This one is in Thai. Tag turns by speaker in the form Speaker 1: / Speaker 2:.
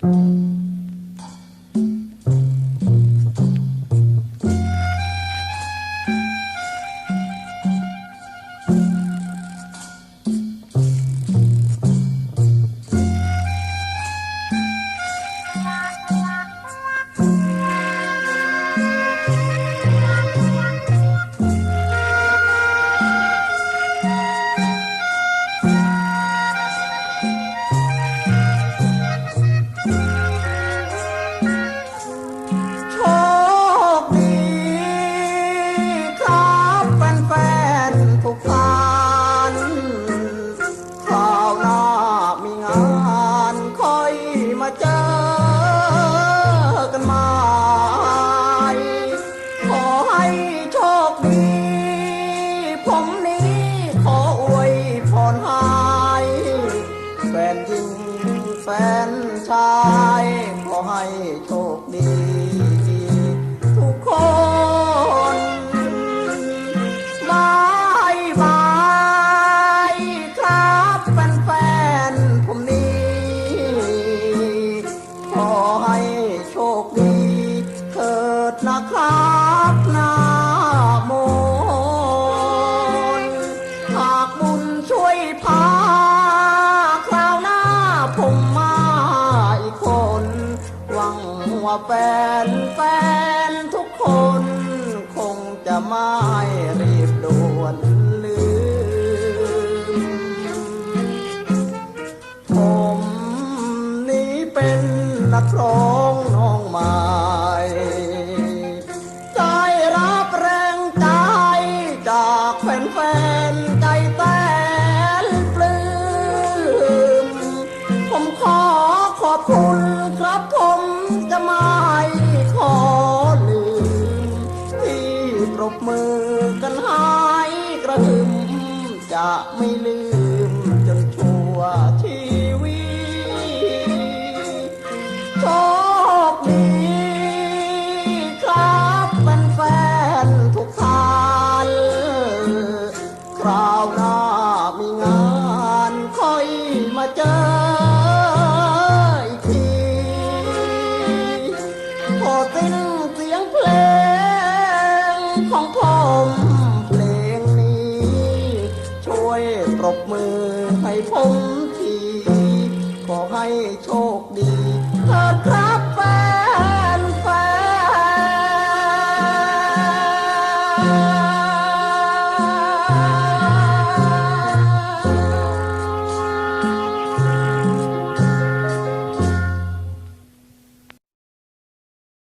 Speaker 1: โดนะครับนาโมนหากบุญช่วยพา คราวหน้าผมมาอีกคน หวังว่าแฟนแฟนทุกคน คงจะไม่รีบด่วนลืม ผมนี้เป็นนักร้อง็นใจแต้นปลื้มผมขอขอบคุณครับผมจะไม่ขอลืมที่ปรบมือกันหายกระหึ่มจะไม่ลืม ของผมเพลงนี้ ช่วยปรบมือให้ผมที ขอให้โชคดีเถิดครับ